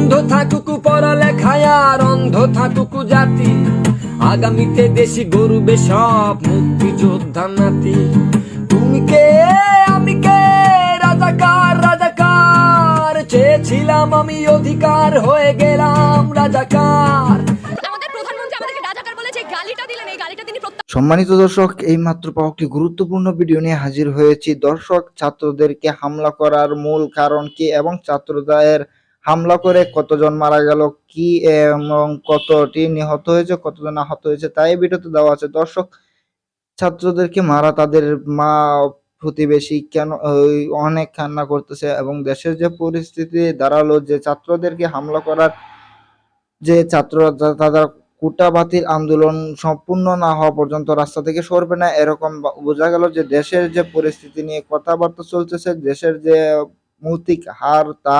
বন্ধ থাকুক পড়ালেখায় আর অন্ধ থাকুক জাতি। আগামীতে দেশি গরুবে সব মুক্তিযোদ্ধা নাতি। তুমি কে? আমি কে? রাজাকার রাজাকার। চেয়েছিলাম আমি অধিকার হয়ে গেলাম রাজাকার। আমাদের প্রধানমন্ত্রী আমাদেরকে রাজাকার বলে যে গালিটা দিলেন এই গালিটা তিনি প্রত্যাখ্যান সম্মানিত দর্শক এই মাত্র পাওয়া একটি গুরুত্বপূর্ণ ভিডিও নিয়ে হাজির হয়েছি। দর্শক ছাত্রদেরকে হামলা করার মূল কারণ কি এবং ছাত্রদের হামলা করে কতজন মারা গেল, কি এবং কতটি নিহত হয়েছে, কতজন আহত হয়েছে তাই ভিডিওতে দেওয়া আছে। দর্শক ছাত্রদেরকে মারা, তাদের মা প্রতিবেশী কেন অনেক কান্না করতেছে এবং দেশের যে পরিস্থিতি দাঁড়াল, যে ছাত্রদেরকে হামলা করার, যে ছাত্র তাদের কোটা বাতিল আন্দোলন সম্পূর্ণ না হওয়া পর্যন্ত রাস্তা থেকে সরবে না, এরকম বোঝা গেল যে দেশের যে পরিস্থিতি নিয়ে কথাবার্তা চলতেছে, দেশের যে মৌতিক হার, তা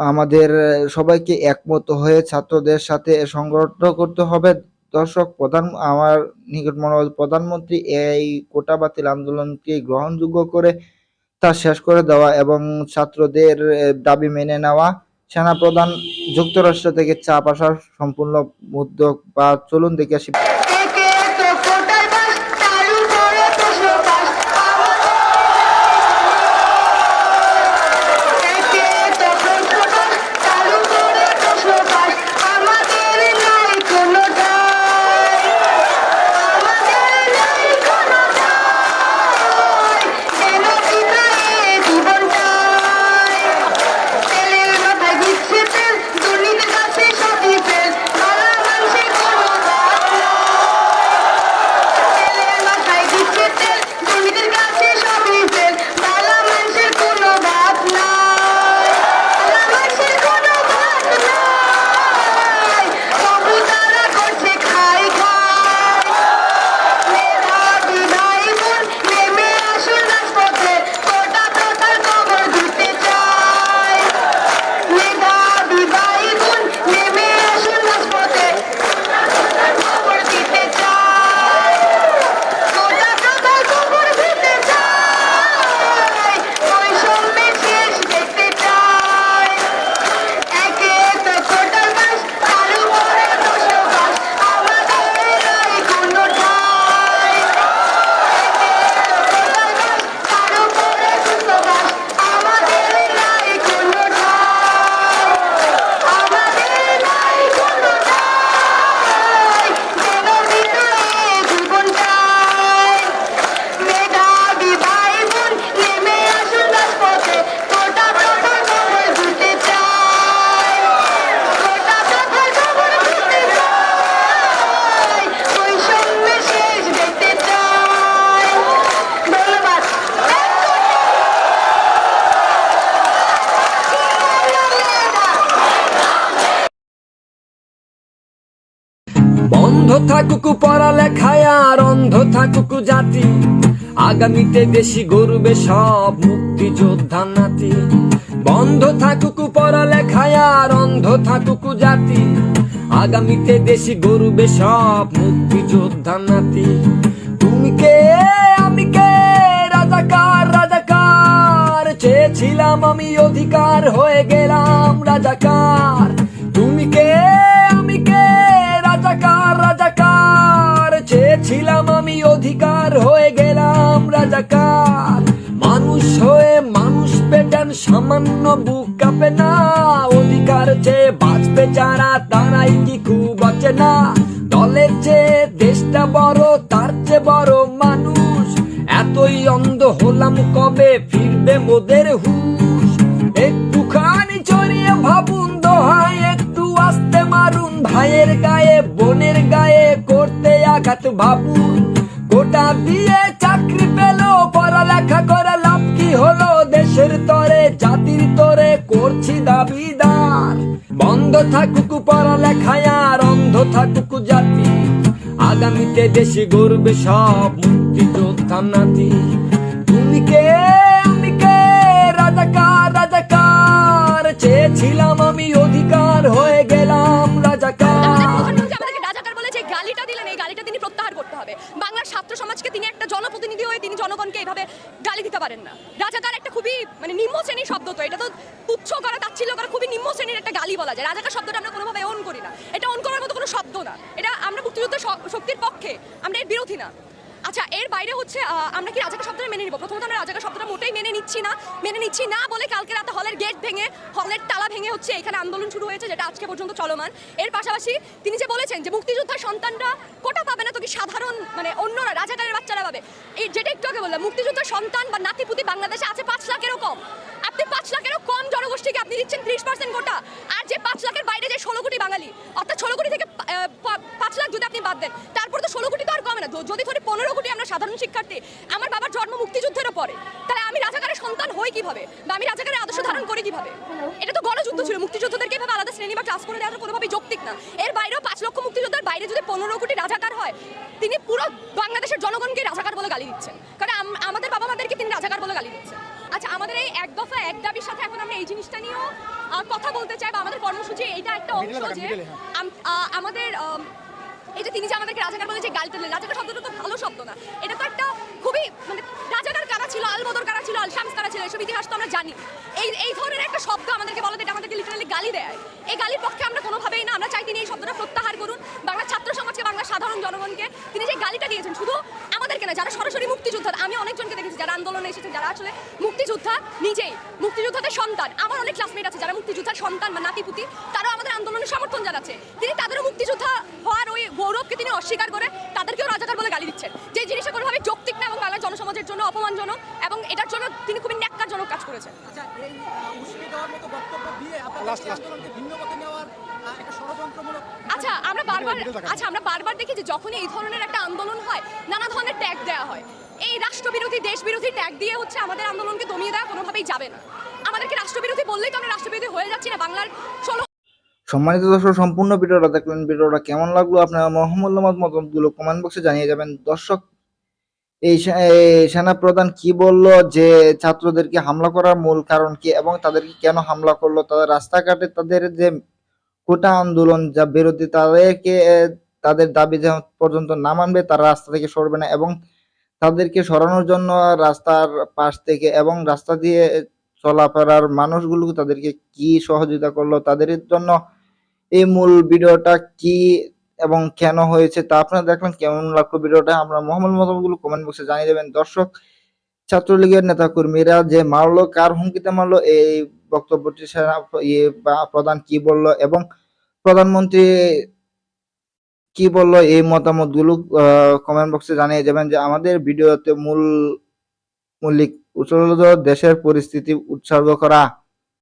আমাদের সবাইকে একমত হয়ে ছাত্রদের সাথে সংগঠন করতে হবে। দর্শক, প্রধান, আমার নিকট প্রধানমন্ত্রী এই কোটা বাতিল আন্দোলনকে গ্রহণযোগ্য করে তা শেষ করে দেওয়া এবং ছাত্রদের দাবি মেনে নেওয়া, সেনাপ্রধান, যুক্তরাষ্ট্র থেকে চাপ আসার সম্পূর্ণ উদ্যোগ বা চলুন দেখে আসি। থাকুক পড়ালেখায় আর অন্ধ থাকুকু জাতি। আগামীতে দেশি গরুবে সব মুক্তি মুক্তিযোদ্ধা নাতি। বন্ধ থাকুক পড়ালেখায় আর অন্ধ থাকুকু জাতি। আগামীতে দেশি গরুবে সব মুক্তি মুক্তিযোদ্ধা নাতি। তুমি কে? আমি কে? রাজাকার রাজাকার। চেয়েছিলাম আমি অধিকার, হয়ে গেলাম রাজাকার। অধিকার হয়ে গেলাম রাজাকার। মানুষ হয়ে মানুষ পেটেন সামান্য বুক কাঁপে না। অধিকার চেয়ে বাঁচবে যারা, তারাই কি খুব বাঁচে না। দলের চেয়ে দেশটা বড়, তার চেয়ে বড় মানুষ। এতই অন্ধ হলাম কবে ফিরবে মোদের হুশ। একটুখানি চড়িয়ে ভাবুন দোহাই, একটু আসতে মারুন। ভাইয়ের গায়ে, বোনের গায়ে করতে আঘাত ভাবুন। দিয়ে চাকরি পেল, পড়ালেখা করে লাভ কি হলো? দেশের তরে, জাতির তরে করছি দাবিদার। বন্ধ থাকুক পড়ালেখায় আর অন্ধ থাকুক জাতি। আগামীতে দেশে গর্বে সব মুক্তিযোদ্ধা নাতি। খুবই মানে নিম্ন শ্রেণির শব্দ তো, এটা তো তুচ্ছ করা, তাচ্ছিল্য করা খুবই নিম্ন শ্রেণির একটা গালি বলা যায়। রাজাকার শব্দটা আমরা কোনোভাবে অন করি না। এটা অন করার মতো কোনো শব্দ না। এটা আমরা মুক্তিযুদ্ধের শক্তির পক্ষে, আমরা এর বিরোধী না। আচ্ছা এর বাইরে হচ্ছে আমরা কি রাজাকার শব্দটা মেনে নিব? প্রথমত আমরা রাজাকার শব্দটা মোটেই মেনে নিচ্ছি না। মেনে নিচ্ছি না বলে কালকে রাতে হলের গেট ভেঙে, হলের তালা ভেঙে হচ্ছে এখানে আন্দোলন শুরু হয়েছে, যেটা আজকে পর্যন্ত চলমান। এর পাশাপাশি তিনি যে বলেছেন যে মুক্তিযোদ্ধার সন্তানরা কোটা পাবে না, তো কি সাধারণ মানে অন্যরা, রাজাকারের বাচ্চারা পাবে? এই যেটা একটু আগে বললাম, মুক্তিযোদ্ধার সন্তান বা নাতিপুতি বাংলাদেশে আছে পাঁচ লাখেরও কম। আপনি পাঁচ লাখেরও কম জনগোষ্ঠীকে আপনি দিচ্ছেন ত্রিশ পার্সেন্ট কোটা। আর যে পাঁচ লাখের বাইরে যে ষোলো কোটি বাঙালি, অর্থাৎ ষোলো কোটি থেকে পাঁচ লাখ যদি আপনি বাদ দেন তারপর তো ষোলো কোটি তো আর কমে না য- যদি ধরি পনেরো সাধারণ শিক্ষার্থী আমার বাবার জন্ম মুক্তিযুদ্ধেরও পরে। তাহলে আমি রাজাকারের সন্তান হই কীভাবে? বা আমি রাজাকারের আদর্শ ধারণ করি কীভাবে? এটা তো গণযুদ্ধ ছিল মুক্তিযোদ্ধাদেরকে এভাবে আলাদা শ্রেণি বা ক্লাস করে দেওয়াটা কোনোভাবেই যৌক্তিক না। এর বাইরেও পাঁচ লক্ষ মুক্তিযোদ্ধার বাইরে যদি পনেরো কোটি রাজাকার হয় তিনি পুরো বাংলাদেশের জনগণকে রাজাকার বলে গালি দিচ্ছেন। কারণ আম- আমাদের বাবা মাদেরকে তিনি রাজাকার বলে গালি দিচ্ছেন। আচ্ছা আমাদের এই এক দফা এক দাবির সাথে এখন আমরা এই জিনিসটা নিয়েও কথা বলতে চাই বা আমাদের কর্মসূচি এটা একটা অংশ যে আহ, আমাদের আম, যে তিনি যে আমাদেরকে রাজাকার বলে যে গালি তুললেন, রাজাকার শব্দটা তো ভালো শব্দ না। এটা তো একটা খুবই মানে রাজাকার কারা ছিল আলবদর কারা ছিল আল শামস কারা ছিল, এসব ইতিহাস তো আমরা জানি। এই এই ধরনের একটা শব্দ আমাদেরকে বলে এটা আমাদেরকে লিটারালি গালি দেয়। এই গালির পক্ষে আমরা কোনোভাবেই না, আমরা চাই তিনি এই শব্দটা প্রত্যাহার করুন। বাংলার ছাত্র সমাজকে বাংলার সাধারণ জনগণকে, তিনি যে গালিটা দিয়েছেন, শুধু আমাদেরকে না, যারা সরাসরি মুক্তিযোদ্ধা, আমি অনেকজনকে দেখেছি যারা আন্দোলনে এসেছেন যারা আসলে মুক্তিযোদ্ধা নিজেই, মুক্তিযোদ্ধাদের সন্তান। আমার অনেক ক্লাসমেট আছে যারা মুক্তিযোদ্ধার সন্তান বা নাতিপুতি, তারাও আমাদের আন্দোলনে সমর্থন জানাচ্ছে। তিনি তাদেরও মুক্তিযোদ্ধা হওয়ার ওই গৌরবকে তিনি অস্বীকার করে, তাদেরকেও রাজাকার বলে গালি জন্য অপমানজনক এবং এটার জন্য তিনি খুবই ন্যাক্কারজনক কাজ করেছেন। আচ্ছা আচ্ছা আমরা বারবার আচ্ছা আমরা বারবার দেখি যে যখনই এই ধরনের একটা আন্দোলন হয় নানা ধরনের ট্যাগ দেওয়া হয়। এই রাষ্ট্রবিরোধী দেশবিরোধী ট্যাগ দিয়ে হচ্ছে আমাদের আন্দোলনকে দমিয়ে দেওয়া কোনোভাবেই যাবে না। আমাদেরকে রাষ্ট্রবিরোধী বললেই তো আমরা রাষ্ট্রবিরোধী হয়ে যাচ্ছি না বাংলার ষোলো সম্মানিত দর্শক সম্পূর্ণ ভিডিওটা দেখলেন ভিডিওটা কেমন লাগল আপনার মহম্মদ মতামতগুলো কমেন্ট বক্সে জানিয়ে যাবেন। দর্শক এই সেনা প্রধান কি বলল যে ছাত্রদেরকে হামলা করার মূল কারণ কি এবং তাদেরকে কেন হামলা করল? তাদের রাস্তাঘাটে তাদের যে কোটা আন্দোলন যা বিরোধী, তাদেরকে তাদের দাবি যে পর্যন্ত না মানবে তারা রাস্তা থেকে সরবে না এবং তাদেরকে সরানোর জন্য রাস্তার পাশ থেকে এবং রাস্তা দিয়ে চলাফেরার মানুষগুলো তাদেরকে কি সহযোগিতা করল? তাদের জন্য এই মূল ভিডিওটা কি এবং কেন হয়েছে তা আপনারা দেখলেন কেমন লাগল ভিডিওটা, আমরা মোহাম্মদ মতামতগুলো কমেন্ট বক্সে জানিয়ে দেবেন। দর্শক, ছাত্রলীগের নেতা কর্মীরা যে মারলো, কার হুমকিতে মারলো, এই বক্তব্যটি সেনা ইয়ে বা প্রধান কি বলল এবং প্রধানমন্ত্রী কি বলল, এই মতামতগুলো কমেন্ট বক্সে জানিয়ে যাবেন যে আমাদের ভিডিওতে মূল মৌলিক উচ্চ দেশের পরিস্থিতি উৎসর্গ করা।